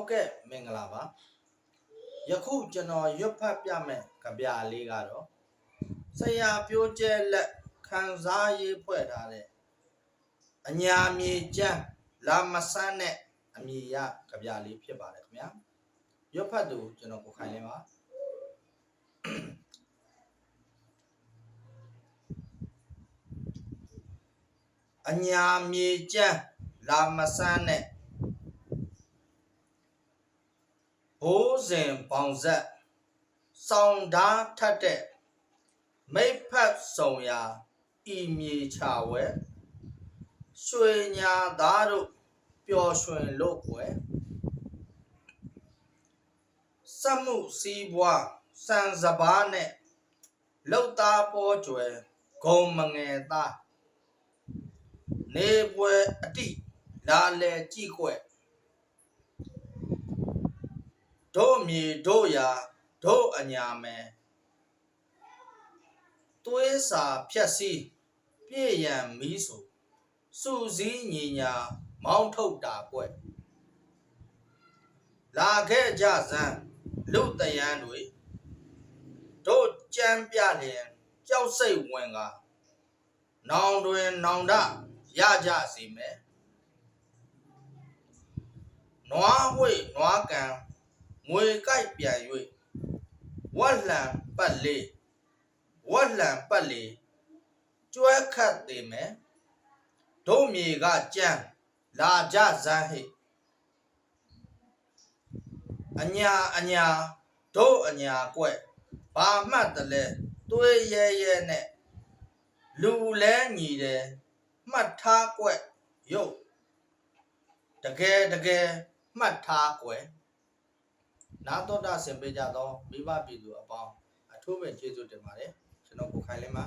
ဟုတ်ကဲ့မင်္ဂလာပါယခုကျွန်တော်ရွတ်ဖတ်ပြမယ်ကြပြလေးကတော့ဆရာပြိုးကျဲလက်ခန်းစားရေးဖွဲ့ထားတဲ့အညာမြေကျန်းလာမဆန်းနဲ့အမြေရကြပြလေးဖြစ်ပါတယ်ခင်ဗျာရွတ်ဖတ်သူကျွန်တော်ကိုခိုင်လင်းပါအညာမြေကျန်းလာမဆန်းနဲ့ ဘိုးစဉ်ပေါင်ဆက်စောင်းဓာထတ်တဲ့မိတ်ဖက်ဆုံရာဤမြေချဝဲရွှေညာသားတို့ပျော်ရွှင်လို့ကွယ်စက်မှုစီးပွားစံစဘာနဲ့လောက်သားပေါ်ကျွယ်ဂုံမငယ်သားနေပွဲအတိလာလေကြည့်ကွယ် တို့မြေတို့ရာတို့အညာမယ်သွေးစာဖြက်စီးပြည့်ရန်မီးဆိုစူစည်းညီညာမောင်းထုတ်တာကွက်လာခဲ့ကြစမ်းလူတယန်းတွေတို့ကြမ်းပြလျင်ကြောက်စိတ်ဝင်ကနောင်တွင်နောင်တရကြစီမယ်နွားဝိတ်နွားကန် ငွေကြိုက်ပြန်၍ဝက်လှံပတ်လေးဝက်လှံပတ်လေးကျွဲခတ်သေးမယ်ဒုံမြေကကြမ်းလာကြဇန်းဟိအညာအညာဒုအညာကွက်ဘာမှတ်တလဲသွေးရဲရဲနဲ့လူလဲညီတယ်မှတ်ထားကွက်ရုပ်တကယ်တကယ်မှတ်ထားကွယ် နာတော်တာဆင်ပေးကြသောမိဘပြည်သူအပေါင်းအထူးပဲကျေးဇူးတင်ပါတယ်ကျွန်တော်ကိုခိုင်လင်းပါ